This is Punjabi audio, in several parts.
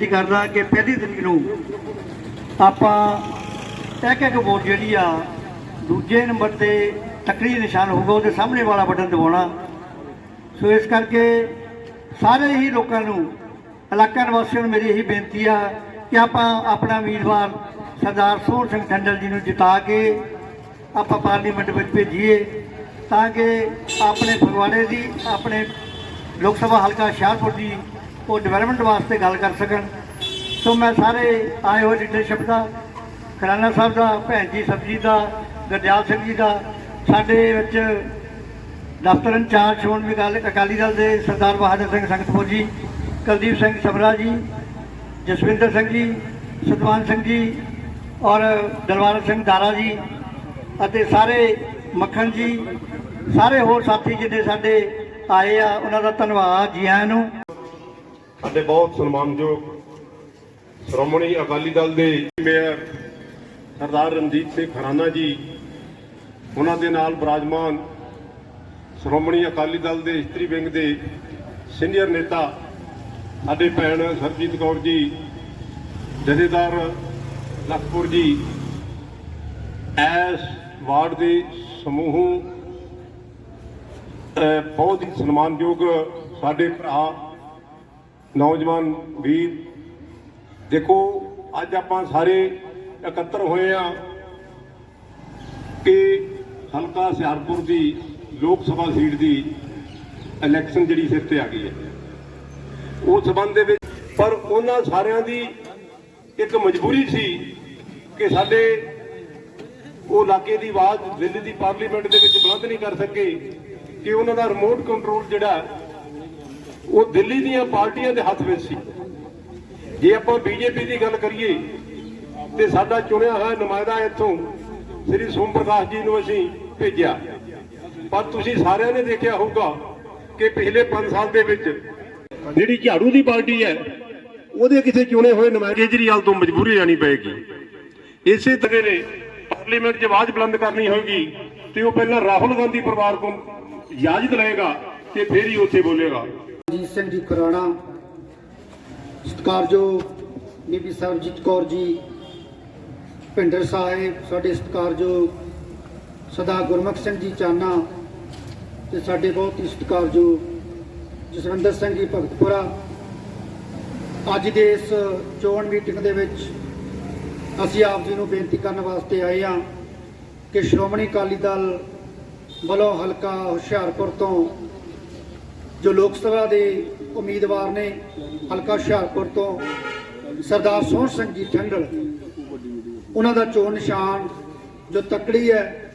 ਬੇਨਤੀ ਕਰਦਾ ਕਿ ਪਹਿਲੀ ਤਰੀਕ ਨੂੰ ਆਪਾਂ ਇੱਕ ਇੱਕ ਵੋਟ ਜਿਹੜੀ ਆ, ਦੂਜੇ ਨੰਬਰ ਤੇ ਤਕੜੀ ਨਿਸ਼ਾਨ ਹੋਊਗਾ, ਉਹਦੇ ਸਾਹਮਣੇ ਵਾਲਾ ਬਟਨ ਦਬਾਉਣਾ। ਸੋ ਇਸ ਕਰਕੇ ਸਾਰੇ ਹੀ ਲੋਕਾਂ ਨੂੰ, ਇਲਾਕਾ ਨਿਵਾਸੀਆਂ ਨੂੰ ਮੇਰੀ ਇਹੀ ਬੇਨਤੀ ਆ ਕਿ ਆਪਾਂ ਆਪਣਾ ਉਮੀਦਵਾਰ ਸਰਦਾਰ ਸੋਹਣ ਸਿੰਘ ਠੰਡਲ ਜੀ ਨੂੰ ਜਿਤਾ ਕੇ ਆਪਾਂ ਪਾਰਲੀਮੈਂਟ ਵਿੱਚ ਭੇਜੀਏ ਤਾਂ ਕਿ ਆਪਣੇ ਫਗਵਾੜੇ ਦੀ, ਆਪਣੇ ਲੋਕ ਸਭਾ ਹਲਕਾ ਹੁਸ਼ਿਆਰਪੁਰ ਦੀ ਉਹ ਡਿਵੈਲਪਮੈਂਟ ਵਾਸਤੇ ਗੱਲ ਕਰ ਸਕਣ। ਸੋ ਮੈਂ ਸਾਰੇ ਆਏ ਹੋਏ ਲੀਡਰਸ਼ਿਪ ਦਾ ਖਰਾਨਾ ਸਾਹਿਬ ਦਾ, ਭੈਣ ਜੀ ਸਰਜੀਤ ਦਾ ਗੁਰਦਿਆਲ ਸਿੰਘ ਜੀ ਦਾ, ਸਾਡੇ ਵਿੱਚ ਦਫ਼ਤਰ ਇੰਚਾਰਜ ਹੋਣ ਵੀ ਗੱਲ, ਅਕਾਲੀ ਦਲ ਦੇ ਸਰਦਾਰ ਬਹਾਦਰ ਸਿੰਘ ਸੰਗਤਪੁਰ ਜੀ, ਕੁਲਦੀਪ ਸਿੰਘ ਸਬਰਾ ਜੀ, ਜਸਵਿੰਦਰ ਸਿੰਘ ਜੀ, ਸਤਵਾਨ ਸਿੰਘ ਜੀ ਔਰ ਦਲਵਾਰ ਸਿੰਘ ਦਾਰਾ ਜੀ ਅਤੇ ਸਾਰੇ ਮੱਖਣ ਜੀ, ਸਾਰੇ ਹੋਰ ਸਾਥੀ ਜਿਹਨੇ ਸਾਡੇ ਆਏ ਆ, ਉਹਨਾਂ ਦਾ ਧੰਨਵਾਦ ਜੀ ਆਇਆਂ ਨੂੰ। ਸਾਡੇ ਬਹੁਤ ਸਨਮਾਨਯੋਗ ਸ਼੍ਰੋਮਣੀ ਅਕਾਲੀ ਦਲ ਦੇ ਮੇਅਰ ਸਰਦਾਰ ਰਣਜੀਤ ਸਿੰਘ ਖਰਾਨਾ ਜੀ, ਉਹਨਾਂ ਦੇ ਨਾਲ ਬਰਾਜਮਾਨ ਸ਼੍ਰੋਮਣੀ ਅਕਾਲੀ ਦਲ ਦੇ ਇਸਤਰੀ ਵਿੰਗ ਦੇ ਸੀਨੀਅਰ ਨੇਤਾ ਸਾਡੇ ਭੈਣ ਸਰਜੀਤ ਕੌਰ ਜੀ, ਜਥੇਦਾਰ ਲਖਪੁਰ ਜੀ ਐਸ ਵਾਰਡ ਦੇ ਸਮੂਹ ਬਹੁਤ ਹੀ ਸਨਮਾਨਯੋਗ ਸਾਡੇ ਭਰਾ ਨੌਜਵਾਨ ਵੀਰ, ਦੇਖੋ, ਅੱਜ ਆਪਾਂ ਸਾਰੇ ਇਕੱਤਰ ਹੋਏ ਆ ਕਿ ਹਲਕਾ ਹੁਸ਼ਿਆਰਪੁਰ ਦੀ ਲੋਕ ਸਭਾ ਸੀਟ ਦੀ ਇਲੈਕਸ਼ਨ ਜਿਹੜੀ ਸਿਰ ਤੇ ਆ ਗਈ ਹੈ। ਉਸ ਸਬੰਧ ਦੇ ਵਿੱਚ, ਪਰ ਉਹਨਾਂ ਸਾਰਿਆਂ ਦੀ ਇੱਕ ਮਜਬੂਰੀ ਸੀ ਕਿ ਸਾਡੇ ਉਹ ਇਲਾਕੇ ਦੀ ਆਵਾਜ਼ ਦਿੱਲੀ ਦੀ ਪਾਰਲੀਮੈਂਟ ਦੇ ਵਿੱਚ ਬੁਲੰਦ ਨਹੀਂ ਕਰ ਸਕੇ ਕਿ ਉਹਨਾਂ ਦਾ ਰਿਮੋਟ ਕੰਟਰੋਲ ਜਿਹੜਾ ਉਹ ਦਿੱਲੀ ਦੀਆਂ ਪਾਰਟੀਆਂ ਦੇ ਹੱਥ ਵਿੱਚ ਸੀ। ਜੇ ਆਪਾਂ ਬੀਜੇਪੀ ਦੀ ਗੱਲ ਕਰੀਏ, ਤੇ ਸਾਡਾ ਚੁਣਿਆ ਹੋਇਆ ਨੁਮਾਇੰਦਾ ਇੱਥੋਂ ਸ੍ਰੀ ਸੋਮ ਪ੍ਰਕਾਸ਼ ਜੀ ਨੂੰ ਅਸੀਂ ਭੇਜਿਆ। ਪਰ ਤੁਸੀਂ ਸਾਰਿਆਂ ਨੇ ਦੇਖਿਆ ਹੋਊਗਾ ਕਿ ਪਿਛਲੇ 5 ਸਾਲ ਦੇ ਵਿੱਚ ਜਿਹੜੀ ਝਾੜੂ ਦੀ ਪਾਰਟੀ ਹੈ, ਉਹਦੇ ਕਿਸੇ ਚੁਣੇ ਹੋਏ ਨੁਮਾਇੰਦੇ ਕੇਜਰੀਵਾਲ ਤੋਂ ਮਜਬੂਰੀ ਜਾਣੀ ਪਏਗੀ। ਇਸੇ ਤਰ੍ਹਾਂ ਨੇ ਪਾਰਲੀਮੈਂਟ 'ਚ ਆਵਾਜ਼ ਬੁਲੰਦ ਕਰਨੀ ਹੋਏਗੀ ਤੇ ਉਹ ਪਹਿਲਾਂ ਰਾਹੁਲ ਗਾਂਧੀ ਪਰਿਵਾਰ ਕੋਲ ਇਜਾਜ਼ਤ ਲਏਗਾ ਤੇ ਫਿਰ ਹੀ ਉੱਥੇ ਬੋਲੇਗਾ। ਜੀਤ ਸਿੰਘ ਜੀ ਖੁਰਾਣਾ, ਸਤਿਕਾਰਯੋਗ ਬੀਬੀ ਸਰਬਜੀਤ ਕੌਰ ਜੀ, ਭਿੰਡਰ ਸਾਹਿਬ, ਸਾਡੇ ਸਤਿਕਾਰਯੋਗ ਸਦਾ ਗੁਰਮੁਖ ਸਿੰਘ ਜੀ ਚਾਨਾ ਤੇ ਸਾਡੇ ਬਹੁਤ ਹੀ ਸਤਿਕਾਰਯੋਗ ਜਸਵਿੰਦਰ ਸਿੰਘ ਜੀ ਭਗਤਪੁਰਾ। ਅੱਜ ਦੇ ਇਸ ਚੋਣ ਮੀਟਿੰਗ ਦੇ ਵਿੱਚ ਅਸੀਂ ਆਪ ਜੀ ਨੂੰ ਬੇਨਤੀ ਕਰਨ ਵਾਸਤੇ ਆਏ ਹਾਂ ਕਿ ਸ਼੍ਰੋਮਣੀ ਅਕਾਲੀ ਦਲ ਵੱਲੋਂ ਹਲਕਾ ਹੁਸ਼ਿਆਰਪੁਰ ਤੋਂ ਜੋ ਲੋਕ ਸਭਾ ਦੇ ਉਮੀਦਵਾਰ ਨੇ ਹਲਕਾ ਹੁਸ਼ਿਆਰਪੁਰ ਤੋਂ ਸਰਦਾਰ ਸੋਹਣ ਸਿੰਘ ਜੀ ਠੰਡਲ, ਉਹਨਾਂ ਦਾ ਚੋਣ ਨਿਸ਼ਾਨ ਜੋ ਤਕੜੀ ਹੈ,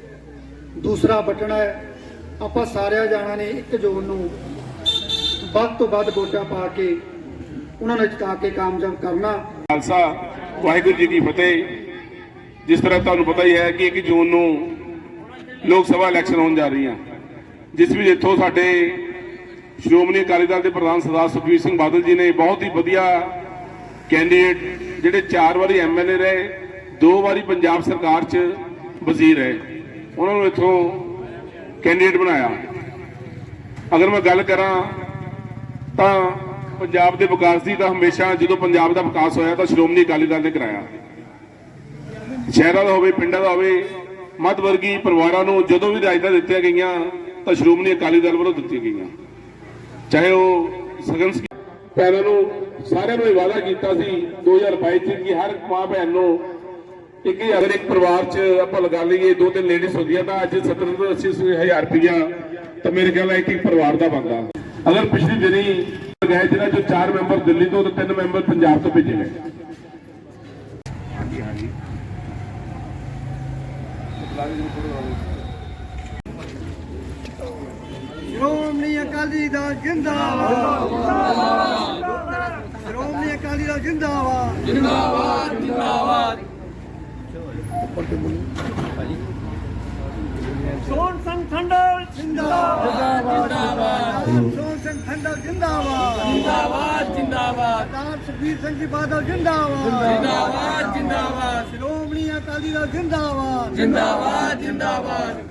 ਦੂਸਰਾ ਬਟਨ ਹੈ, ਆਪਾਂ ਸਾਰਿਆਂ ਜਾਣਾ ਨੇ ਇੱਕ ਜੋਨ ਨੂੰ ਵੱਧ ਤੋਂ ਵੱਧ ਵੋਟਾਂ ਪਾ ਕੇ ਉਹਨਾਂ ਨੂੰ ਜਿਤਾ ਕੇ ਕਾਮਯਾਬ ਕਰਨਾ। ਖਾਲਸਾ, ਵਾਹਿਗੁਰੂ ਜੀ ਕੀ ਫਤਿਹ। ਜਿਸ ਤਰ੍ਹਾਂ ਤੁਹਾਨੂੰ ਪਤਾ ਹੀ ਹੈ ਕਿ 1 ਜੂਨ ਨੂੰ ਲੋਕ ਸਭਾ ਇਲੈਕਸ਼ਨ ਹੋਣ ਜਾ ਰਹੀਆਂ। ਜਿਸ ਵਿੱਚ ਇੱਥੋਂ ਸਾਡੇ ਸ਼੍ਰੋਮਣੀ ਅਕਾਲੀ ਦਲ ਦੇ ਪ੍ਰਧਾਨ ਸਰਦਾਰ ਸੁਖਬੀਰ ਸਿੰਘ ਬਾਦਲ ਜੀ ਨੇ ਬਹੁਤ ਹੀ ਵਧੀਆ ਕੈਂਡੀਡੇਟ ਜਿਹੜੇ ਚਾਰ ਵਾਰੀ ਐਮਐਲਏ ਰਹੇ, ਦੋ ਵਾਰੀ ਪੰਜਾਬ ਸਰਕਾਰ 'ਚ ਵਜ਼ੀਰ ਰਹੇ, ਉਹਨਾਂ ਨੂੰ ਇੱਥੋਂ ਕੈਂਡੀਡੇਟ ਬਣਾਇਆ। ਅਗਰ ਮੈਂ ਗੱਲ ਕਰਾਂ ਤਾਂ ਪੰਜਾਬ ਦੇ ਵਿਕਾਸ ਦੀ ਤਾਂ ਹਮੇਸ਼ਾ ਜਦੋਂ ਪੰਜਾਬ ਦਾ ਵਿਕਾਸ ਹੋਇਆ ਤਾਂ ਸ਼੍ਰੋਮਣੀ ਅਕਾਲੀ ਦਲ ਨੇ ਕਰਾਇਆ। ਸ਼ਹਿਰਾਂ ਦਾ ਹੋਵੇ, ਪਿੰਡਾਂ ਦਾ ਹੋਵੇ, ਮੱਧ ਵਰਗੀ ਪਰਿਵਾਰਾਂ ਨੂੰ ਜਦੋਂ ਵੀ ਰਾਜਦਾ ਦਿੱਤੀਆਂ ਗਈਆਂ ਤਾਂ ਸ਼੍ਰੋਮਣੀ ਅਕਾਲੀ ਦਲ ਵੱਲੋਂ ਦਿੱਤੀਆਂ ਗਈਆਂ। ਚਾਹੇ ਉਹ ਸਗਨ ਭੈਣਾਂ ਨੂੰ ਸਾਰਿਆਂ ਨੂੰ ਵਾਅਦਾ ਕੀਤਾ ਸੀ 2022 ਚ ਕਿ ਹਰ ਮਾਂ ਭੈਣ ਨੂੰ ਇੱਕ ਅਗਰ ਇੱਕ ਪਰਿਵਾਰ ਚ ਆਪਾਂ ਲਗਾ ਲਈਏ, ਦੋ ਤਿੰਨ ਲੇਡੀਜ਼ ਹੁੰਦੀਆਂ, ਤਾਂ ਅੱਜ 70 ਤੋਂ 80 ਹਜ਼ਾਰ ਰੁਪਇਆ ਤਾਂ ਮੇਰੇ ਖਿਆਲ ਨਾਲ ਇੱਕ ਪਰਿਵਾਰ ਦਾ ਬਣਦਾ। ਅਗਰ ਪਿਛਲੀ ਦਿਨੀ ਗਏ ਜਿਹਨਾਂ ਚੋਂ ਚਾਰ ਮੈਂਬਰ ਦਿੱਲੀ ਤੋਂ ਤੇ ਤਿੰਨ ਮੈਂਬਰ ਪੰਜਾਬ ਤੋਂ ਭੇਜੇ ਗਏ। ਸ਼੍ਰੋਮਣੀ ਅਕਾਲੀ ਦਲ ਜਿੰਦਾਬਾਦ। ਸ਼੍ਰੋਮਣੀ ਅਕਾਲੀ ਦਲ ਜਿੰਦਾਬਾਦ। ਸੋਨ ਸਿੰਘ ਠੰਡਲ ਜਿੰਦਾਬਾਦ। ਜਿੰਦਾਬਾਦ ਸੋਨ ਸਿੰਘ ਠੰਡਲ ਜਿੰਦਾਬਾਦ। ਜਿੰਦਾਬਾਦ ਜਿੰਦਾਬਾਦ। ਸਰਦਾਰ ਸੁਖਬੀਰ ਸਿੰਘ ਜੀ ਬਾਦਲ ਜਿੰਦਾਬਾਦ। ਜਿੰਦਾਬਾਦ ਜਿੰਦਾਬਾਦ। ਸ਼੍ਰੋਮਣੀ ਅਕਾਲੀ ਦਲ ਜਿੰਦਾਬਾਦ। ਜਿੰਦਾਬਾਦ ਜਿੰਦਾਬਾਦ।